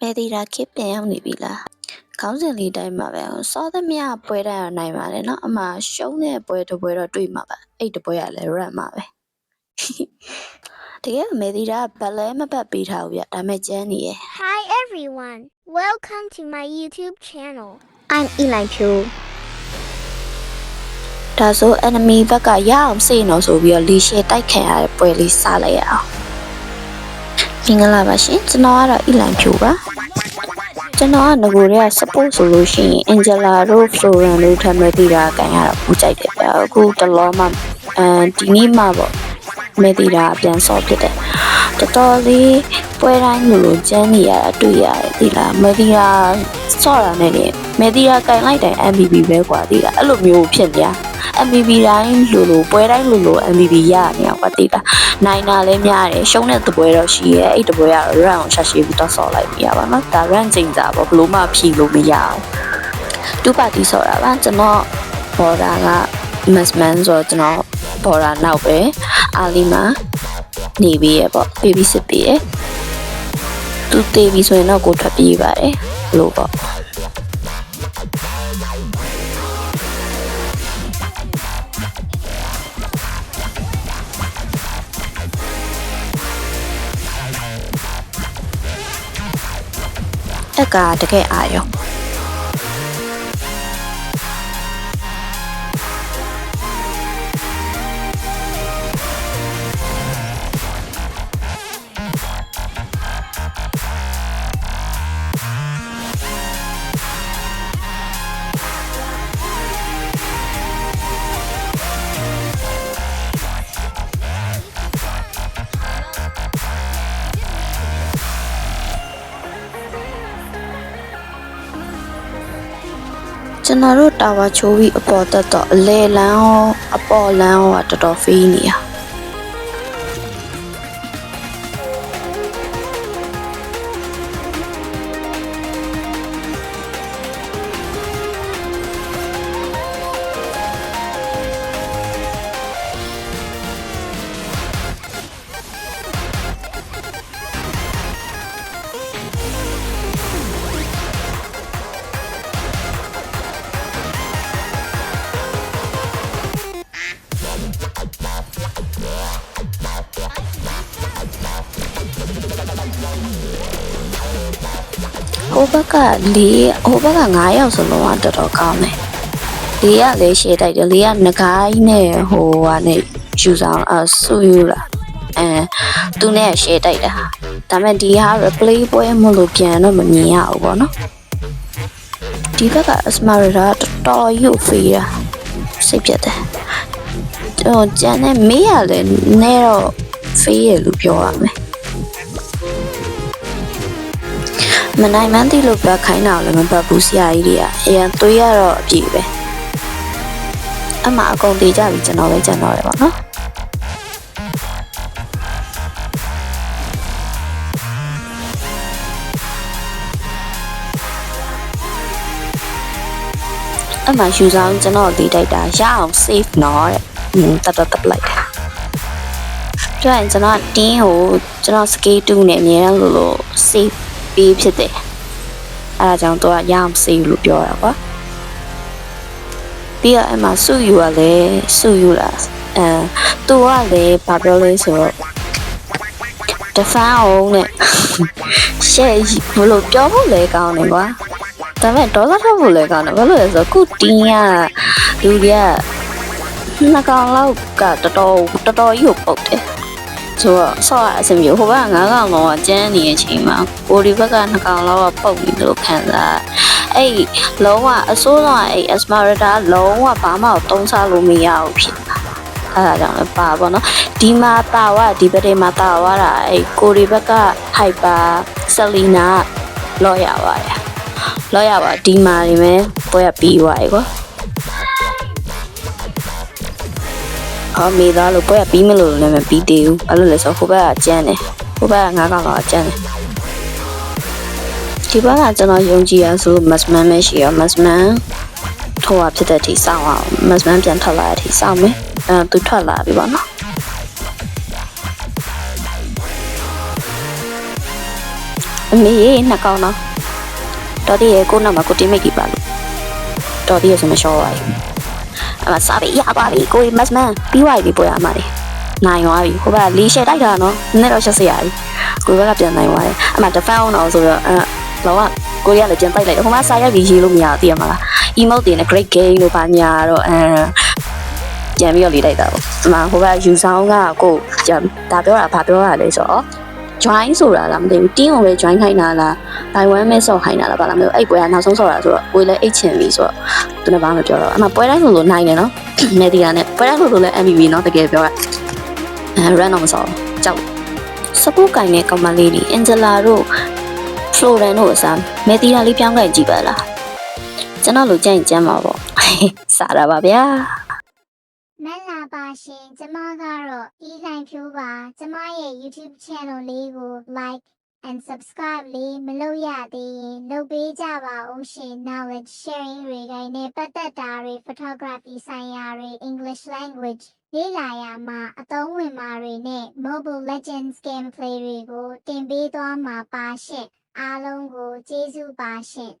မဲတီတာခေတ်ပြန်ရောက်နေပြီလားခေါင်းစဉ်လေးတိုင်းမှာပဲစောသမျှပွဲတိုင်းရနိုင်ပါတယ်เนาะအမှရှုံးတဲ့ပွဲတစ်ပွဲတော့တွေ့မှာပါအဲ့တစ်ပွဲကလည်း run မှာပဲတကယ်မဲတီတာဘက်လဲမပတ်ပေးထားဘူးဗျဒါမဲ့ကျန်းနေရဲ့ Hi everyone, welcome to my YouTube channel. I'm Eli Pyo. ဒါဆို enemy ဘက်ကရအောင်စေနော်ဆိုပြီးတော့လီရှယ်တိုက်ခံရတဲ့ပွဲလေးစလိုက်ရအောင်မ င်္ဂလာပါရှင်ကျွန်တော်ကတော့အီလန်ဖြူပါကျွန်တော်ကငကိုတွေက support ဆိုလို့ရှိရင် Angela တို့ Floran တို့ထပ်မဲ့ပြီးတာကန်ရတော့ပူကြိုက်တယ်ဗျအခုတလောမှအဲဒီနေ့မှပေါ့မဲ့ပြီးတာပြန်ဆော့ဖြစ်တယ်တော်တော်လေးပွဲတိုင်းလိုလိုကျန်းနေရတာတွေ့ရတယ်ဒီလားမဲ့ပြီးတာဆော့တာနဲ့လေမဲ့ပြီးတာကန်လိုက်တိုင်း MVP ပဲกว่าဒီလားအဲ့လိုမျိုးဖြစ်ကြ MVP တိုင်းလိုလိုပွဲတိုင်းလိုလို MVP ရနေအောင်ပါတိတာနိုင်တာလည်းများတယ်ရှုံးတဲ့တပွဲတော့ရှိရဲ့အဲ့တပွဲကတော့ run ကိုချက်ရှိပြီးတော့ဆော့လိုက်ပြရပါတော့ဒါ run ချိန်စားပေါ့ဘလို့မှဖြီလို့မရအောင်တူပါတီဆော့တာပါကျွန်တော်ဘော်ဒါက Masman ဆိုတော့ကျွန်တော်ဘော်ဒါနောက်ပဲအာလီမာနေပြီးရပေါ့ baby sit ပြီးရသူတေးပြီးဆိုရင်တော့ကိုထွက်ပြေးပါတယ်လို့ပေါ့ အက်ကတကယ်အာရုံ ကျွန်တော်တို့တာဝါချိုးပြီးအပေါ်တက်တော့အလဲလန်းရောအပေါ်လန်းရောကတော်တော်ဖေးနေရ ဘက်က၄ဟိုဘက်က9ယောက်စလုံးကတော်တော်ကောင်းတယ်၄ကလည်းရှေ့တိုက်တယ်၄ကငကိုင်းနဲ့ဟိုဟာနဲ့ယူဆောင်အဆူယူလာအဲသူနဲ့ရှေ့တိုက်တာဒါပေမဲ့ဒီဟာ replay ပွဲမလို့ပြန်တော့မမြင်ရဘူးပေါ့နော်ဒီဘက်က Asmarita တော်တော်ရုပ်ဖေးတာစိတ်ပြတ်တယ်ဟိုကျန်တဲ့မေးရလဲနဲတော့ဖေးရလို့ပြောရမယ် မနိုင်မှန်းသိလို့ပတ်ခိုင်းတာလည်းမပတ်ဘူးဆရာကြီးတွေကအရင်သွေးရတော့အပြည့်ပဲအမှအကုန်တည်ကြပြီကျွန်တော်ပဲကျွန်တော်ရပါတော့အမှယူဆောင်ကျွန်တော်တည်တိုက်တာရအောင် safe နော်တဲ့ဟင်းတတ်တတ်လိုက်တာပြောရင်ကျွန်တော်တင်းကိုကျွန်တော် skate 2နဲ့အများအားလို့လို့ safe ပေးဖြစ်တယ်အဲဒါကြောင့်သူကရအောင်စေးလို့ပြောတာကွာပြီးတော့အဲ့မှာစုယူကလည်းစုယူလာအဲသူကလည်းဘာပြောလဲဆိုတော့တဖန်အောင်နဲ့ရှယ်ဘလို့ပြောဖို့လဲကောင်းတယ်ကွာဒါပေမဲ့ဒေါသထုတ်ဖို့လဲကောင်းတယ်ဘာလို့လဲဆိုတော့ခုတင်းကလူတွေကနှစ်ကောင်လောက်ကတော်တော်တော်တော်ကြီးကိုပုတ်တယ် ဆိုတော့ဆော့ရအဆင်ပြေဟိုဘက်က9ကောင်လောကကျန်းနေတဲ့အချိန်မှာကိုဒီဘက်က2ကောင်လောကပုတ်ပြီးလို့ခံစားအဲ့လုံးဝအစိုးဆုံးအဲ့ Asmarita လုံးဝဘာမှသုံးစားလို့မရဘူးဖြစ်တာအဲ့ဒါကြောင့်လည်းပါပါတော့ဒီမှာတာဝဒီဘက်တွေမှာတာဝတာအဲ့ကိုဒီဘက်က Hyper Selena လောရပါတယ်လောရပါဒီမှာနေမယ်ပွဲကပြီးသွားပြီကွာ အော်မိသားလို့ပွဲကပြီးမလို့လည်းမပြီးသေးဘူးအဲ့လိုလဲဆိုဟိုဘက်ကကျန်းတယ်ဟိုဘက်ကငါးကောင်လောက်ကကျန်းတယ်ဒီဘက်ကကျွန်တော်ယုံကြည်ရဆို Masman ပဲရှိရ Masman ထိုးရဖြစ်တဲ့အထိစောင့်အောင် Masman ပြန်ထွက်လာတဲ့အထိစောင့်မယ်အဲသူထွက်လာပြီပေါ့နော်အမေရေနှစ်ကောင်တော့တော်တည်းရေကိုနောက်မှာကိုတင်မိတ်ကြီးပါလို့တော်တည်းရေဆိုမလျှော့ပါဘူး အမစားပြီးရပါပြီကိုမတ်မန်ပြီးသွားပြီပွဲရမှာလေနိုင်သွားပြီဟိုဘက်ကလီရှယ်တိုက်တာနော်နည်းတော့ချက်စရာကြီးကိုဘက်ကပြန်နိုင်သွားတယ်အမတဖန်အောင်တော့ဆိုတော့အဲလောကကိုရီးယားလည်းပြန်တိုက်လိုက်တယ်ဟိုမှာစားရိုက်ပြီးရေးလို့မရဘူးသိရမလား emote တွေနဲ့ great game လို့ပါညာတော့အဲပြန်ပြီးတော့လေးလိုက်တာပေါ့ဒီမှာဟိုဘက်ယူဆောင်ကကိုကြဒါပြောတာဘာပြောတာလဲဆိုတော့ join ဆိုတာလားမသိဘူး team ကိုပဲ join ခိုင်းတာလား Taiwan မဲဆော့ခိုင်းတာလားဘာလားမသိဘူးအဲ့ပွဲကနောက်ဆုံးဆော့တာဆိုတော့ကိုယ်လည်းအိတ်ချင်ပြီဆိုတော့သူလည်းဘာမှမပြောတော့အမှပွဲတိုင်းဆိုလို့နိုင်တယ်နော်နေတီယာနဲ့ပွဲတိုင်းဆိုလို့လည်း MVP နော်တကယ်ပြောရအဲ run တော့မဆော့ဘူးကြောက်စပုတ်ကင်တဲ့ကောင်မလေးဒီ Angela တို့ Floren တို့အစားမေတီယာလေးပြောင်းခဲ့ကြည့်ပါလားကျွန်တော်လိုကြိုက်ကြမ်းပါပေါ့စားတာပါဗျာမင်္ဂလာ ပါရှင်ကျမကတော့ဤဆိုင်ဖြိုးပါကျမရဲ့ YouTube channel လေးကို like and subscribe လေးမလုပ်ရသေးရင်လုပ်ပေးကြပါဦးရှင် knowledge sharing တွေခိုင်းနဲ့ပတ်သက်တာတွေ photography ဆိုင်ရာတွေ English language လေ့လာရမှာအသုံးဝင်မှာတွေနဲ့ mobile legends gameplay တွေကိုတင်ပေးသွားမှာပါရှင်အားလုံးကိုကျေးဇူးပါရှင်